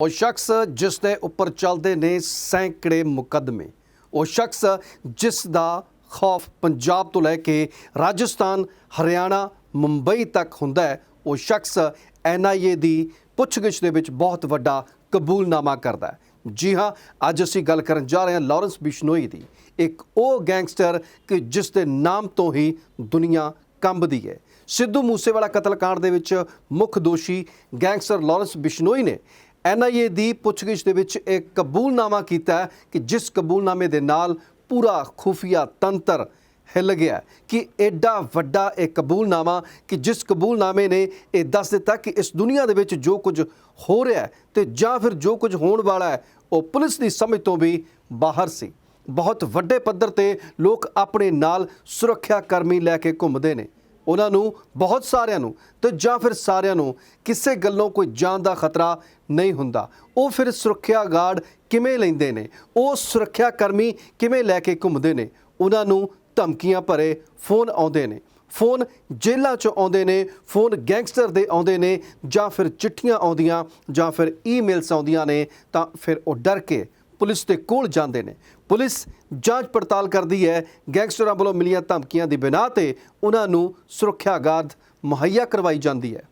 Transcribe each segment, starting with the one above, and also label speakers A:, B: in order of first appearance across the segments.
A: ਉਹ ਸ਼ਖਸ ਜਿਸ ਦੇ ਉੱਪਰ ਚੱਲਦੇ ਨੇ ਸੈਂਕੜੇ ਮੁਕੱਦਮੇ। ਉਹ ਸ਼ਖਸ ਜਿਸ ਦਾ ਖੌਫ ਪੰਜਾਬ ਤੋਂ ਲੈ ਕੇ ਰਾਜਸਥਾਨ, ਹਰਿਆਣਾ, ਮੁੰਬਈ ਤੱਕ ਹੁੰਦਾ ਹੈ, ਉਹ ਸ਼ਖਸ ਐਨਆਈਏ ਦੀ ਪੁੱਛਗਿੱਛ ਦੇ ਵਿੱਚ ਬਹੁਤ ਵੱਡਾ ਕਬੂਲਨਾਮਾ ਕਰਦਾ ਹੈ। ਜੀ ਹਾਂ, ਅੱਜ ਅਸੀਂ ਗੱਲ ਕਰਨ ਜਾ ਰਹੇ ਹਾਂ ਲਾਰੈਂਸ ਬਿਸ਼ਨੋਈ ਦੀ। ਇੱਕ ਉਹ ਗੈਂਗਸਟਰ ਕਿ ਜਿਸ ਦੇ ਨਾਮ ਤੋਂ ਹੀ ਦੁਨੀਆ ਕੰਬਦੀ ਹੈ। ਸਿੱਧੂ ਮੂਸੇਵਾਲਾ ਕਤਲकांड ਦੇ ਵਿੱਚ ਮੁੱਖ ਦੋਸ਼ੀ ਗੈਂਗਸਟਰ ਲਾਰੈਂਸ ਬਿਸ਼ਨੋਈ ਨੇ ਐਨਆਈਏ ਦੀ ਪੁੱਛਗਿੱਛ ਦੇ ਵਿੱਚ ਇੱਕ ਕਬੂਲਨਾਮਾ ਕੀਤਾ ਕਿ ਜਿਸ ਕਬੂਲਨਾਮੇ ਦੇ ਨਾਲ ਪੂਰਾ ਖੁਫੀਆ ਤੰਤਰ ਹਿੱਲ ਗਿਆ ਕਿ ਐਡਾ ਵੱਡਾ ਇਹ ਕਬੂਲਨਾਮਾ, ਕਿ ਜਿਸ ਕਬੂਲਨਾਮੇ ਨੇ ਇਹ ਦੱਸ ਦਿੱਤਾ ਕਿ ਇਸ ਦੁਨੀਆ ਦੇ ਵਿੱਚ ਜੋ ਕੁਝ ਹੋ ਰਿਹਾ ਹੈ ਤੇ ਜਾਂ ਫਿਰ ਜੋ ਕੁਝ ਹੋਣ ਵਾਲਾ ਹੈ, ਉਹ ਪੁਲਿਸ ਦੀ ਸਮਝ ਤੋਂ ਵੀ ਬਾਹਰ ਸੀ। ਬਹੁਤ ਵੱਡੇ ਪੱਧਰ ਤੇ ਲੋਕ ਆਪਣੇ ਨਾਲ ਸੁਰੱਖਿਆ ਕਰਮੀ ਲੈ ਕੇ ਘੁੰਮਦੇ ਨੇ। ਉਹਨਾਂ ਨੂੰ, ਬਹੁਤ ਸਾਰਿਆਂ ਨੂੰ ਤੇ ਜਾਂ ਫਿਰ ਸਾਰਿਆਂ ਨੂੰ ਕਿਸੇ ਗੱਲੋਂ ਕੋਈ ਜਾਨ ਦਾ ਖਤਰਾ ਨਹੀਂ ਹੁੰਦਾ। ਉਹ ਫਿਰ ਸੁਰੱਖਿਆ ਗਾਰਡ ਕਿਵੇਂ ਲੈਂਦੇ ਨੇ? ਉਹ ਸੁਰੱਖਿਆ ਕਰਮੀ ਕਿਵੇਂ ਲੈ ਕੇ ਘੁੰਮਦੇ ਨੇ? ਉਹਨਾਂ ਨੂੰ ਧਮਕੀਆਂ ਭਰੇ ਫੋਨ ਆਉਂਦੇ ਨੇ। ਫੋਨ ਜੇਲ੍ਹਾਂ 'ਚੋਂ ਆਉਂਦੇ ਨੇ, ਫੋਨ ਗੈਂਗਸਟਰ ਦੇ ਆਉਂਦੇ ਨੇ, ਜਾਂ ਫਿਰ ਚਿੱਠੀਆਂ ਆਉਂਦੀਆਂ ਜਾਂ ਫਿਰ ਈਮੇਲਸ ਆਉਂਦੀਆਂ ਨੇ ਤਾਂ ਫਿਰ ਉਹ ਡਰ ਕੇ ਪੁਲਿਸ ਦੇ ਕੋਲ ਜਾਂਦੇ ਨੇ। ਪੁਲਿਸ ਜਾਂਚ ਪੜਤਾਲ ਕਰਦੀ ਹੈ। ਗੈਂਗਸਟਰਾਂ ਵੱਲੋਂ ਮਿਲੀਆਂ ਧਮਕੀਆਂ ਦੀ ਬਿਨਾਹ ਤੇ ਉਹਨਾਂ ਨੂੰ ਸੁਰੱਖਿਆ ਗਾਰਡ ਮੁਹੱਈਆ ਕਰਵਾਈ ਜਾਂਦੀ ਹੈ।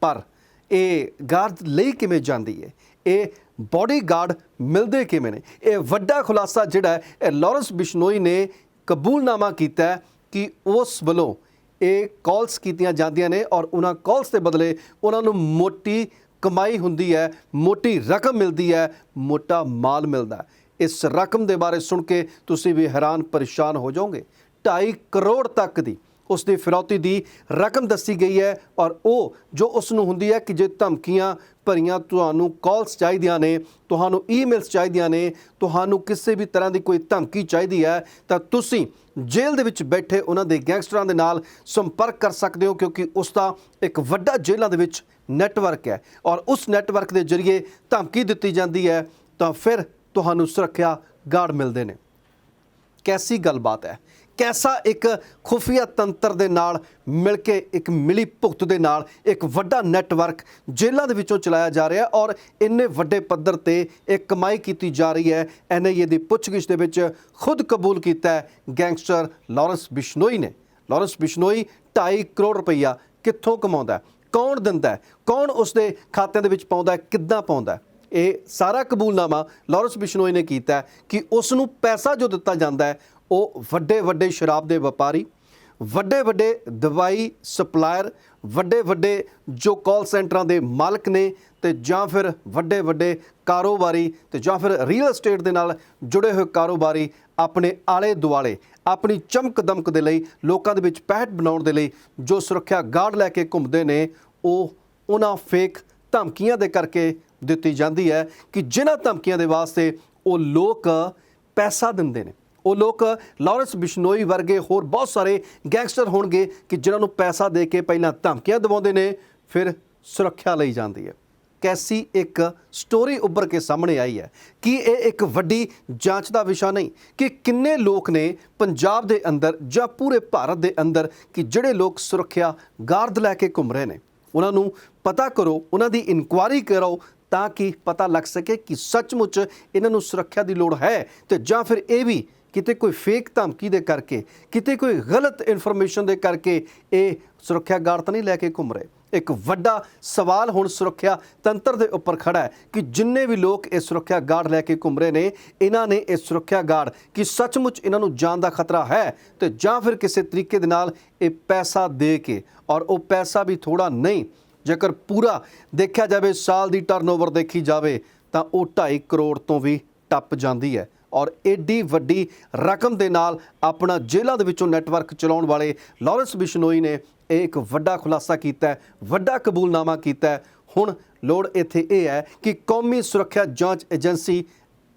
A: ਪਰ ਇਹ ਗਾਰਡ ਲਈ ਕਿਵੇਂ ਜਾਂਦੀ ਹੈ? ਇਹ ਬਾਡੀਗਾਰਡ ਮਿਲਦੇ ਕਿਵੇਂ ਨੇ? ਇਹ ਵੱਡਾ ਖੁਲਾਸਾ ਜਿਹੜਾ ਹੈ, ਇਹ ਲਾਰੈਂਸ ਬਿਸ਼ਨੋਈ ਨੇ ਕਬੂਲਨਾਮਾ ਕੀਤਾ ਕਿ ਉਸ ਵੱਲੋਂ ਇਹ ਕਾਲਸ ਕੀਤੀਆਂ ਜਾਂਦੀਆਂ ਨੇ ਔਰ ਉਹਨਾਂ ਕਾਲਸ ਦੇ ਬਦਲੇ ਉਹਨਾਂ ਨੂੰ ਮੋਟੀ ਕਮਾਈ ਹੁੰਦੀ ਹੈ, ਮੋਟੀ ਰਕਮ ਮਿਲਦੀ ਹੈ, ਮੋਟਾ ਮਾਲ ਮਿਲਦਾ ਇਸ ਰਕਮ ਦੇ ਬਾਰੇ ਸੁਣ ਕੇ ਤੁਸੀਂ ਵੀ ਹੈਰਾਨ ਪਰੇਸ਼ਾਨ ਹੋ ਜਾਓਗੇ। 2.5 ਕਰੋੜ ਤੱਕ ਦੀ ਉਸ ਦੀ ਫਿਰੌਤੀ ਦੀ ਰਕਮ ਦੱਸੀ ਗਈ ਹੈ ਔਰ ਉਹ ਜੋ ਉਸ ਨੂੰ ਹੁੰਦੀ ਹੈ ਕਿ ਜੇ ਧਮਕੀਆਂ ਭਰੀਆਂ ਤੁਹਾਨੂੰ ਕਾਲਸ ਚਾਹੀਦੀਆਂ ਨੇ, ਤੁਹਾਨੂੰ ਈਮੇਲਸ ਚਾਹੀਦੀਆਂ ਨੇ, ਤੁਹਾਨੂੰ ਕਿਸੇ ਵੀ ਤਰ੍ਹਾਂ ਦੀ ਕੋਈ ਧਮਕੀ ਚਾਹੀਦੀ ਹੈ, ਤਾਂ ਤੁਸੀਂ ਜੇਲ੍ਹ ਦੇ ਵਿੱਚ ਬੈਠੇ ਉਹਨਾਂ ਦੇ ਗੈਂਗਸਟਰਾਂ ਦੇ ਨਾਲ ਸੰਪਰਕ ਕਰ ਸਕਦੇ ਹੋ ਕਿਉਂਕਿ ਉਸ ਦਾ ਇੱਕ ਵੱਡਾ ਜੇਲ੍ਹਾਂ ਦੇ ਵਿੱਚ ਨੈਟਵਰਕ ਹੈ ਔਰ ਉਸ ਨੈਟਵਰਕ ਦੇ ਜ਼ਰੀਏ ਧਮਕੀ ਦਿੱਤੀ ਜਾਂਦੀ ਹੈ, ਤਾਂ ਫਿਰ ਤੁਹਾਨੂੰ ਸੁਰੱਖਿਆ ਗਾਰਡ ਮਿਲਦੇ ਨੇ। ਕੈਸੀ ਗੱਲਬਾਤ ਹੈ? ਕੈਸਾ ਇੱਕ ਖੁਫੀਆ ਤੰਤਰ ਦੇ ਨਾਲ ਮਿਲ ਕੇ ਇੱਕ ਮਿਲੀ ਭੁਗਤ ਦੇ ਨਾਲ ਇੱਕ ਵੱਡਾ ਨੈਟਵਰਕ ਜੇਲ੍ਹਾਂ ਦੇ ਵਿੱਚੋਂ ਚਲਾਇਆ ਜਾ ਰਿਹਾ ਔਰ ਇੰਨੇ ਵੱਡੇ ਪੱਧਰ ਤੇ ਇਹ ਕਮਾਈ ਕੀਤੀ ਜਾ ਰਹੀ ਹੈ। ਐਨਆਈਏ ਦੀ ਪੁੱਛਗਿੱਛ ਦੇ ਵਿੱਚ ਖੁਦ ਕਬੂਲ ਕੀਤਾ ਹੈ ਗੈਂਗਸਟਰ ਲਾਰੈਂਸ ਬਿਸ਼ਨੋਈ ਨੇ। ਲਾਰੈਂਸ ਬਿਸ਼ਨੋਈ 2.5 ਕਰੋੜ ਰੁਪਈਆ ਕਿੱਥੋਂ ਕਮਾਉਂਦਾ ਕੌਣ ਦਿੰਦਾ ਕੌਣ ਉਸਦੇ ਖਾਤਿਆਂ ਦੇ ਵਿੱਚ ਪਾਉਂਦਾ ਕਿੱਦਾਂ ਪਾਉਂਦਾ ਇਹ ਸਾਰਾ ਕਬੂਲਨਾਮਾ ਲਾਰੈਂਸ ਬਿਸ਼ਨੋਈ ਨੇ ਕੀਤਾ ਕਿ ਉਸ ਨੂੰ ਪੈਸਾ ਜੋ ਦਿੱਤਾ ਜਾਂਦਾ ਹੈ ਉਹ ਵੱਡੇ ਵੱਡੇ ਸ਼ਰਾਬ ਦੇ ਵਪਾਰੀ, ਵੱਡੇ ਵੱਡੇ ਦਵਾਈ ਸਪਲਾਇਰ, ਵੱਡੇ ਵੱਡੇ ਜੋ ਕਾਲ ਸੈਂਟਰਾਂ ਦੇ ਮਾਲਕ ਨੇ ਤੇ ਜਾਂ ਫਿਰ ਵੱਡੇ ਵੱਡੇ ਕਾਰੋਬਾਰੀ ਤੇ ਜਾਂ ਫਿਰ ਰੀਅਲ ਏਸਟੇਟ ਦੇ ਨਾਲ ਜੁੜੇ ਹੋਏ ਕਾਰੋਬਾਰੀ ਆਪਣੇ ਆਲੇ ਦੁਆਲੇ ਆਪਣੀ ਚਮਕ ਦਮਕ ਦੇ ਲਈ, ਲੋਕਾਂ ਦੇ ਵਿੱਚ ਪਹਿਟ ਬਣਾਉਣ ਦੇ ਲਈ ਜੋ ਸੁਰੱਖਿਆ ਗਾਰਡ ਲੈ ਕੇ ਘੁੰਮਦੇ ਨੇ, ਉਹ ਉਹਨਾਂ ਫੇਕ ਧਮਕੀਆਂ ਦੇ ਕਰਕੇ ਦਿੱਤੀ ਜਾਂਦੀ ਹੈ ਕਿ ਜਿਨ੍ਹਾਂ ਧਮਕੀਆਂ ਦੇ ਵਾਸਤੇ ਉਹ ਲੋਕ ਪੈਸਾ ਦਿੰਦੇ ਨੇ। ਉਹ ਲੋਕ ਲਾਰੈਂਸ ਬਿਸ਼ਨੋਈ ਵਰਗੇ ਹੋਰ ਬਹੁਤ ਸਾਰੇ ਗੈਂਗਸਟਰ ਹੋਣਗੇ ਕਿ ਜਿਨ੍ਹਾਂ ਨੂੰ ਪੈਸਾ ਦੇ ਕੇ ਪਹਿਲਾਂ ਧਮਕੀਆਂ ਦਿਵਾਉਂਦੇ ਨੇ, ਫਿਰ ਸੁਰੱਖਿਆ ਲਈ ਜਾਂਦੀ ਹੈ। ਕੈਸੀ ਇੱਕ ਸਟੋਰੀ ਉੱਭਰ ਕੇ ਸਾਹਮਣੇ ਆਈ ਹੈ ਕਿ ਇਹ ਇੱਕ ਵੱਡੀ ਜਾਂਚ ਦਾ ਵਿਸ਼ਾ ਨਹੀਂ ਕਿ ਕਿੰਨੇ ਲੋਕ ਨੇ ਪੰਜਾਬ ਦੇ ਅੰਦਰ ਜਾਂ ਪੂਰੇ ਭਾਰਤ ਦੇ ਅੰਦਰ ਕਿ ਜਿਹੜੇ ਲੋਕ ਸੁਰੱਖਿਆ ਗਾਰਦ ਲੈ ਕੇ ਘੁੰਮ ਰਹੇ ਨੇ। ਉਹਨਾਂ ਨੂੰ ਪਤਾ ਕਰੋ, ਉਹਨਾਂ ਦੀ ਇਨਕੁਆਇਰੀ ਕਰੋ ਤਾਂ ਕਿ ਪਤਾ ਲੱਗ ਸਕੇ ਕਿ ਸੱਚਮੁੱਚ ਇਹਨਾਂ ਨੂੰ ਸੁਰੱਖਿਆ ਦੀ ਲੋੜ ਹੈ ਤੇ ਜਾਂ ਫਿਰ ਇਹ ਵੀ ਕਿਤੇ ਕੋਈ ਫੇਕ ਧਮਕੀ ਦੇ ਕਰਕੇ, ਕਿਤੇ ਕੋਈ ਗਲਤ ਇਨਫੋਰਮੇਸ਼ਨ ਦੇ ਕਰਕੇ ਇਹ ਸੁਰੱਖਿਆ ਗਾਰਡ ਤਾਂ ਨਹੀਂ ਲੈ ਕੇ ਘੁੰਮ ਰਹੇ? ਇੱਕ ਵੱਡਾ ਸਵਾਲ ਹੁਣ ਸੁਰੱਖਿਆ ਤੰਤਰ ਦੇ ਉੱਪਰ ਖੜਾ ਹੈ ਕਿ ਜਿੰਨੇ ਵੀ ਲੋਕ ਇਹ ਸੁਰੱਖਿਆ ਗਾਰਡ ਲੈ ਕੇ ਘੁੰਮ ਰਹੇ ਨੇ, ਇਹਨਾਂ ਨੇ ਇਹ ਸੁਰੱਖਿਆ ਗਾਰਡ ਕਿ ਸੱਚਮੁੱਚ ਇਹਨਾਂ ਨੂੰ ਜਾਨ ਦਾ ਖਤਰਾ ਹੈ ਤੇ ਜਾਂ ਫਿਰ ਕਿਸੇ ਤਰੀਕੇ ਦੇ ਨਾਲ ਇਹ ਪੈਸਾ ਦੇ ਕੇ ਔਰ ਉਹ ਪੈਸਾ ਵੀ ਥੋੜਾ ਨਹੀਂ, ਜੇਕਰ ਪੂਰਾ ਦੇਖਿਆ ਜਾਵੇ, ਸਾਲ ਦੀ ਟਰਨਓਵਰ ਦੇਖੀ ਜਾਵੇ, ਤਾਂ ਉਹ 2.5 ਕਰੋੜ ਤੋਂ ਵੀ ਟੱਪ ਜਾਂਦੀ ਹੈ। ਔਰ ਏਡੀ ਵੱਡੀ ਰਕਮ ਦੇ ਨਾਲ ਆਪਣਾ ਜੇਲ੍ਹਾਂ ਦੇ ਵਿੱਚੋਂ ਨੈਟਵਰਕ ਚਲਾਉਣ ਵਾਲੇ ਲਾਰੈਂਸ ਬਿਸ਼ਨੋਈ ਨੇ ਇਹ ਇੱਕ ਵੱਡਾ ਖੁਲਾਸਾ ਕੀਤਾ ਵੱਡਾ ਕਬੂਲਨਾਮਾ ਕੀਤਾ ਹੁਣ ਲੋੜ ਇੱਥੇ ਇਹ ਹੈ ਕਿ ਕੌਮੀ ਸੁਰੱਖਿਆ ਜਾਂਚ ਏਜੰਸੀ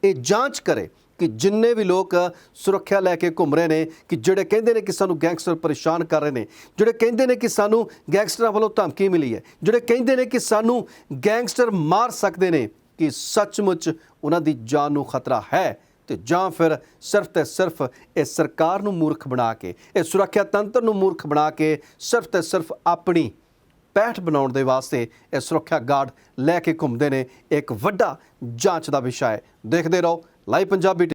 A: ਇਹ ਜਾਂਚ ਕਰੇ ਕਿ ਜਿੰਨੇ ਵੀ ਲੋਕ ਸੁਰੱਖਿਆ ਲੈ ਕੇ ਘੁੰਮ ਰਹੇ ਨੇ, ਕਿ ਜਿਹੜੇ ਕਹਿੰਦੇ ਨੇ ਕਿ ਸਾਨੂੰ ਗੈਂਗਸਟਰ ਪਰੇਸ਼ਾਨ ਕਰ ਰਹੇ ਨੇ, ਜਿਹੜੇ ਕਹਿੰਦੇ ਨੇ ਕਿ ਸਾਨੂੰ ਗੈਂਗਸਟਰਾਂ ਵੱਲੋਂ ਧਮਕੀ ਮਿਲੀ ਹੈ, ਜਿਹੜੇ ਕਹਿੰਦੇ ਨੇ ਕਿ ਸਾਨੂੰ ਗੈਂਗਸਟਰ ਮਾਰ ਸਕਦੇ ਨੇ, ਕਿ ਸੱਚਮੁੱਚ ਉਹਨਾਂ ਦੀ ਜਾਨ ਨੂੰ ਖਤਰਾ ਹੈ। ਤੇ ਜਾਂ ਫਿਰ ਸਿਰਫ ਤੇ ਸਿਰਫ ਇਹ ਸਰਕਾਰ ਨੂੰ ਮੂਰਖ ਬਣਾ ਕੇ, ਇਹ ਸੁਰੱਖਿਆ ਤੰਤਰ ਨੂੰ ਮੂਰਖ ਬਣਾ ਕੇ ਸਿਰਫ ਤੇ ਸਿਰਫ ਆਪਣੀ ਪੈਠ ਬਣਾਉਣ ਦੇ ਵਾਸਤੇ ਇਹ ਸੁਰੱਖਿਆ ਗਾਰਡ ਲੈ ਕੇ ਘੁੰਮਦੇ ਨੇ ਇੱਕ ਵੱਡਾ ਜਾਂਚ ਦਾ ਵਿਸ਼ਾ ਹੈ। ਦੇਖਦੇ ਰਹੋ, ਲਾਈਵ ਪੰਜਾਬੀ